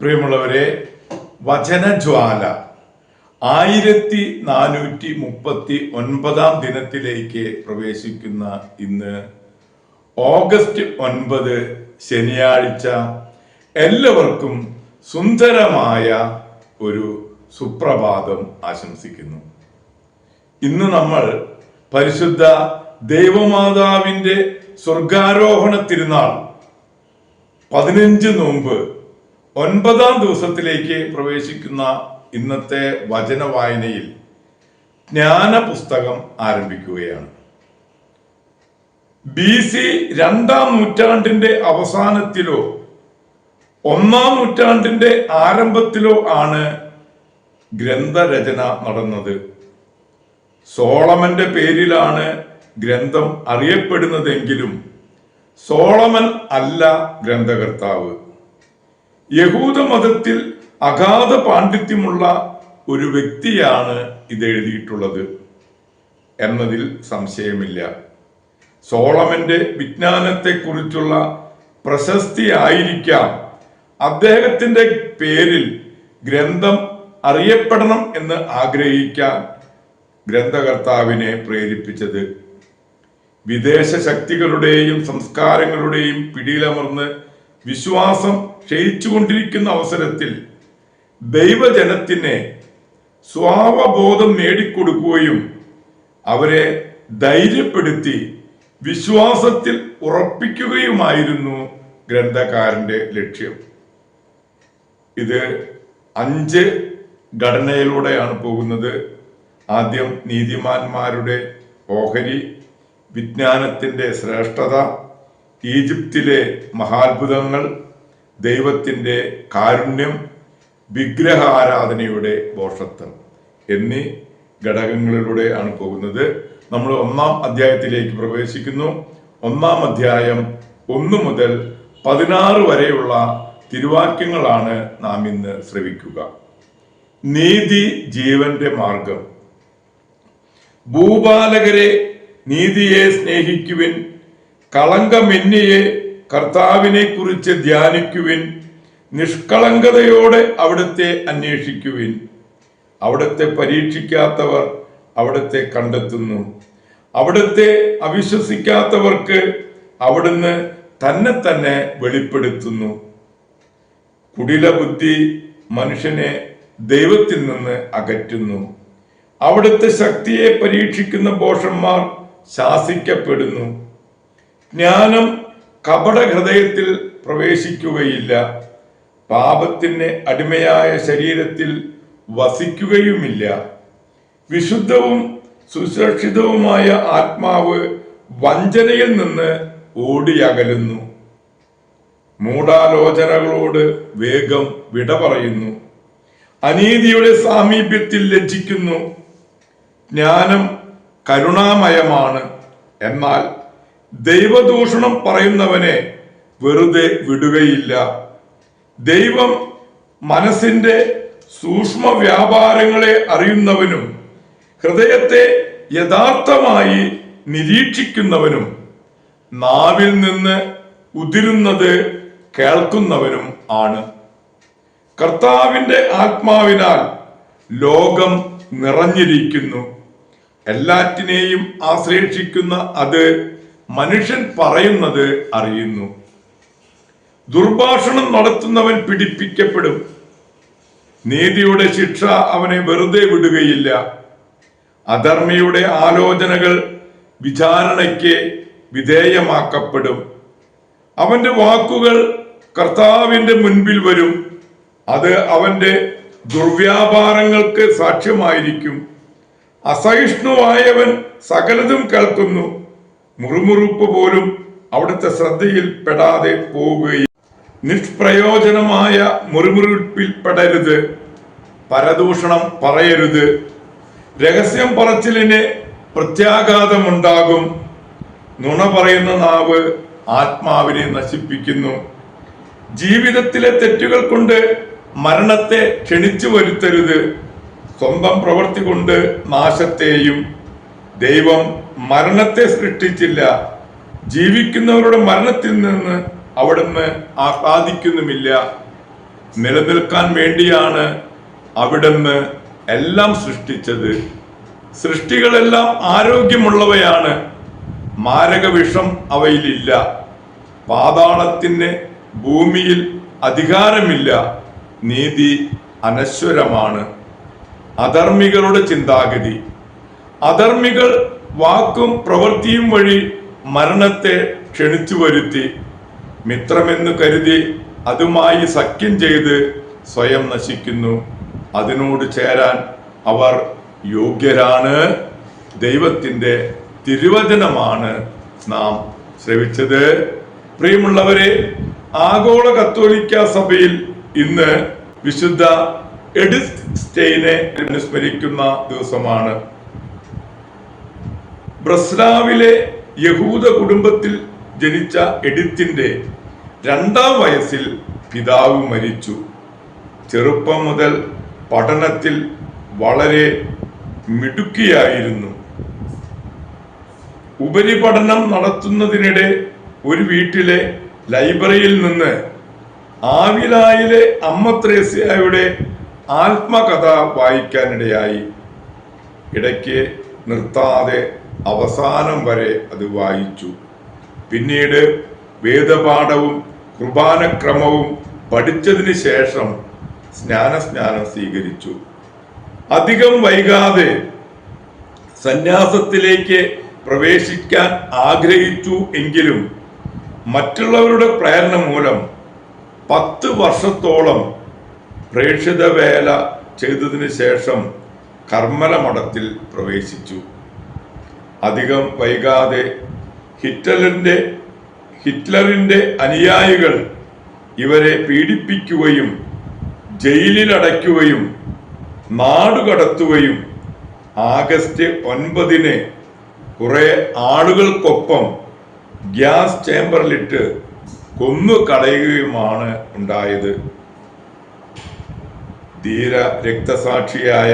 പ്രിയമുള്ളവരെ വചനജ്വാല ആയിരത്തി നാനൂറ്റി മുപ്പത്തി ഒൻപതാം ദിനത്തിലേക്ക് പ്രവേശിക്കുന്ന ഇന്ന് ഓഗസ്റ്റ് ഒൻപത് ശനിയാഴ്ച എല്ലാവർക്കും സുന്ദരമായ ഒരു സുപ്രഭാതം ആശംസിക്കുന്നു. ഇന്ന് നമ്മൾ പരിശുദ്ധ ദൈവമാതാവിന്റെ സ്വർഗാരോഹണ തിരുനാൾ പതിനഞ്ച് നോമ്പ് ഒൻപതാം ദിവസത്തിലേക്ക് പ്രവേശിക്കുന്ന ഇന്നത്തെ വചന വായനയിൽ ജ്ഞാന പുസ്തകം ആരംഭിക്കുകയാണ്. ബി സി രണ്ടാം നൂറ്റാണ്ടിന്റെ അവസാനത്തിലോ ഒന്നാം നൂറ്റാണ്ടിന്റെ ആരംഭത്തിലോ ആണ് ഗ്രന്ഥരചന നടന്നത്. സോളമന്റെ പേരിലാണ് ഗ്രന്ഥം അറിയപ്പെടുന്നതെങ്കിലും സോളമൻ അല്ല ഗ്രന്ഥകർത്താവ്. യഹൂദ മതത്തിൽ അഗാധ പാണ്ഡിത്യമുള്ള ഒരു വ്യക്തിയാണ് ഇത് എഴുതിയിട്ടുള്ളത് എന്നതിൽ സംശയമില്ല. സോളമന്റെ വിജ്ഞാനത്തെക്കുറിച്ചുള്ള പ്രശസ്തി ആയിരിക്കാം അദ്ദേഹത്തിന്റെ പേരിൽ ഗ്രന്ഥം അറിയപ്പെടണം എന്ന് ആഗ്രഹിക്കാൻ ഗ്രന്ഥകർത്താവിനെ പ്രേരിപ്പിച്ചത്. വിദേശ ശക്തികളുടെയും സംസ്കാരങ്ങളുടെയും പിടിയിലമർന്ന് വിശ്വാസം ക്ഷയിച്ചുകൊണ്ടിരിക്കുന്ന അവസരത്തിൽ ദൈവജനത്തിന് സ്വാവബോധം നേടിക്കൊടുക്കുകയും അവരെ ധൈര്യപ്പെടുത്തി വിശ്വാസത്തിൽ ഉറപ്പിക്കുകയുമായിരുന്നു ഗ്രന്ഥകാരന്റെ ലക്ഷ്യം. ഇത് അഞ്ച് ഘടനയിലൂടെയാണ് പോകുന്നത്. ആദ്യം നീതിമാന്മാരുടെ ഓഹരി വിജ്ഞാനത്തിന്റെ ശ്രേഷ്ഠത ഈജിപ്തിലെ മഹാത്ഭുതങ്ങൾ ദൈവത്തിന്റെ കാരുണ്യം വിഗ്രഹ ആരാധനയുടെ ദോഷത്വം എന്നീ ഘടകങ്ങളിലൂടെയാണ് പോകുന്നത്. നമ്മൾ ഒന്നാം അധ്യായത്തിലേക്ക് പ്രവേശിക്കുന്നു. ഒന്നാം അധ്യായം ഒന്ന് മുതൽ പതിനാറ് വരെയുള്ള തിരുവാക്യങ്ങളാണ് നാം ഇന്ന് ശ്രവിക്കുക. നീതി ജീവന്റെ മാർഗം. ഭൂപാലകരെ നീതിയെ സ്നേഹിക്കുവിൻ കളങ്കമെന്നിയെ കർത്താവിനെ കുറിച്ച് ധ്യാനിക്കുവിൻ നിഷ്കളങ്കതയോടെ അവിടുത്തെ അന്വേഷിക്കുവിൻ. അവിടുത്തെ പരീക്ഷിക്കാത്തവർ അവിടുത്തെ കണ്ടെത്തുന്നു. അവിടുത്തെ അവിശ്വസിക്കാത്തവർക്ക് അവിടുന്ന് തന്നെ തന്നെ വെളിപ്പെടുത്തുന്നു. കുടില ബുദ്ധി മനുഷ്യനെ ദൈവത്തിൽ നിന്ന് അകറ്റുന്നു. അവിടുത്തെ ശക്തിയെ പരീക്ഷിക്കുന്ന ബോഷന്മാർ ശാസിക്കപ്പെടുന്നു. ജ്ഞാനം കപട ഹൃദയത്തിൽ പ്രവേശിക്കുകയില്ല. പാപത്തിന് അടിമയായ ശരീരത്തിൽ വസിക്കുകയുമില്ല. വിശുദ്ധവും സുരക്ഷിതവുമായ ആത്മാവ് വഞ്ചനയിൽ നിന്ന് ഓടിയകലുന്നു. മൂഢാലോചനകളോട് വേഗം വിട പറയുന്നു. അനീതിയുടെ സാമീപ്യത്തിൽ ലജ്ജിക്കുന്നു. ജ്ഞാനം കരുണാമയമാണ്. എന്നാൽ ദൈവദൂഷണം പറയുന്നവനെ വെറുതെ വിടുകയില്ല. ദൈവം മനസ്സിന്റെ സൂക്ഷ്മ വ്യാപാരങ്ങളെ അറിയുന്നവനും ഹൃദയത്തെ യഥാർത്ഥമായി നിരീക്ഷിക്കുന്നവനും നാവിൽ നിന്ന് ഉതിരുന്നത് കേൾക്കുന്നവനും ആണ്. കർത്താവിന്റെ ആത്മാവിനാൽ ലോകം നിറഞ്ഞിരിക്കുന്നു. എല്ലാറ്റിനെയും ആശ്രയിക്കുന്ന അത് മനുഷ്യൻ പറയുന്നത് അറിയുന്നു. ദുർഭാഷണം നടത്തുന്നവൻ പിടിപ്പിക്കപ്പെടും. നീതിയുടെ ശിക്ഷ അവനെ വെറുതെ വിടുകയില്ല. അധർമ്മിയുടെ ആലോചനകൾ വിചാരണയ്ക്ക് വിധേയമാക്കപ്പെടും. അവന്റെ വാക്കുകൾ കർത്താവിന്റെ മുൻപിൽ വരും. അത് അവന്റെ ദുർവ്യാപാരങ്ങൾക്ക് സാക്ഷ്യമായിരിക്കും. അസഹിഷ്ണുവായവൻ സകലതും കേൾക്കുന്നു. മുറുമുറുപ്പ് പോലും അവിടുത്തെ ശ്രദ്ധയിൽ പെടാതെ പോവുകയും നിഷ്പ്രയോജനമായ മുറിമുറിപ്പിൽ പെടരുത് പരദൂഷണം പറയരുത്. രഹസ്യം പറച്ചിലിന് പ്രത്യാഘാതമുണ്ടാകും. നുണ പറയുന്ന നാവ് ആത്മാവിനെ നശിപ്പിക്കുന്നു. ജീവിതത്തിലെ തെറ്റുകൾ കൊണ്ട് മരണത്തെ ക്ഷണിച്ചു വരുത്തരുത്. സ്വന്തം പ്രവൃത്തി കൊണ്ട് നാശത്തെയും ദൈവം മരണത്തെ സൃഷ്ടിച്ചില്ല. ജീവിക്കുന്നവരുടെ മരണത്തിൽ നിന്ന് അവിടുന്ന് ആഹ്ലാദിക്കുന്നുമില്ല നിലനിൽക്കാൻ വേണ്ടിയാണ് അവിടുന്ന് എല്ലാം സൃഷ്ടിച്ചത്. സൃഷ്ടികളെല്ലാം ആരോഗ്യമുള്ളവയാണ്. മാരക വിഷം അവയിലില്ല. പാതാളത്തിന് ഭൂമിയിൽ അധികാരമില്ല. നീതി അനശ്വരമാണ്. അധർമ്മികളുടെ ചിന്താഗതി. അധർമ്മികൾ വാക്കും പ്രവൃത്തിയും വഴി മരണത്തെ ക്ഷണിച്ചു വരുത്തി. മിത്രമെന്ന് കരുതി അതുമായി സഖ്യം ചെയ്ത് സ്വയം നശിക്കുന്നു. അതിനോട് ചേരാൻ അവർ യോഗ്യരാണ്. ദൈവത്തിന്റെ തിരുവചനമാണ് നാം ശ്രവിച്ചത്. പ്രിയമുള്ളവരെ ആഗോള കത്തോലിക്ക സഭയിൽ ഇന്ന് വിശുദ്ധ എഡിസ് സ്റ്റെയിനെ അനുസ്മരിക്കുന്ന ദിവസമാണ്. ബ്രസ്ലാവിലെ യഹൂദ കുടുംബത്തിൽ ജനിച്ച എഡിത്തിന്റെ രണ്ടാം വയസ്സിൽ പിതാവ് മരിച്ചു. ചെറുപ്പം മുതൽ പഠനത്തിൽ വളരെ മിടുക്കിയായിരുന്നു. ഉപരിപഠനം നടത്തുന്നതിനിടെ ഒരു വീട്ടിലെ ലൈബ്രറിയിൽ നിന്ന് ആവിലായിലെ അമ്മ ത്രേസ്യയുടെ ആത്മകഥ വായിക്കാനിടയായി. ഇടയ്ക്ക് നിർത്താതെ അവസാനം വരെ അത് വായിച്ചു. പിന്നീട് വേദപാഠവും കുർബാനക്രമവും പഠിച്ചതിന് ശേഷം സ്നാനസ്നാനം സ്വീകരിച്ചു. അധികം വൈകാതെ സന്യാസത്തിലേക്ക് പ്രവേശിക്കാൻ ആഗ്രഹിച്ചു എങ്കിലും മറ്റുള്ളവരുടെ പ്രേരണ മൂലം പത്ത് വർഷത്തോളം പ്രേക്ഷിത വേല ചെയ്തതിനു ശേഷം കർമ്മല മഠത്തിൽ പ്രവേശിച്ചു. അധികം വൈകാതെ ഹിറ്റ്ലറിന്റെ ഹിറ്റ്ലറിന്റെ അനുയായികൾ ഇവരെ പീഡിപ്പിക്കുകയും ജയിലിലടയ്ക്കുകയും നാടുകടത്തുകയും ആഗസ്റ്റ് ഒൻപതിന് കുറെ ആളുകൾക്കൊപ്പം ഗ്യാസ് ചേംബറിലിട്ട് കൊന്നു കളയുകയുമാണ് ഉണ്ടായത്. ധീര രക്തസാക്ഷിയായ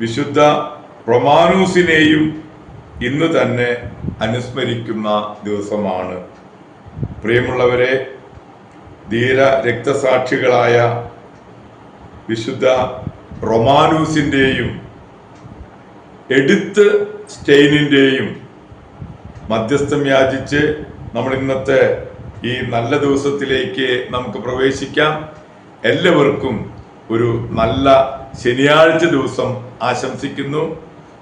വിശുദ്ധ റൊമാനൂസിനെയും ഇന്ന് തന്നെ അനുസ്മരിക്കുന്ന ദിവസമാണ്. പ്രിയമുള്ളവരെ ധീര രക്തസാക്ഷികളായ വിശുദ്ധ റൊമാനൂസിന്റെയും എഡിത്ത് സ്റ്റെയിനിന്റെയും മധ്യസ്ഥം യാചിച്ച് നമ്മൾ ഇന്നത്തെ ഈ നല്ല ദിവസത്തിലേക്ക് നമുക്ക് പ്രവേശിക്കാം. എല്ലാവർക്കും ഒരു നല്ല ശനിയാഴ്ച ദിവസം ആശംസിക്കുന്നു.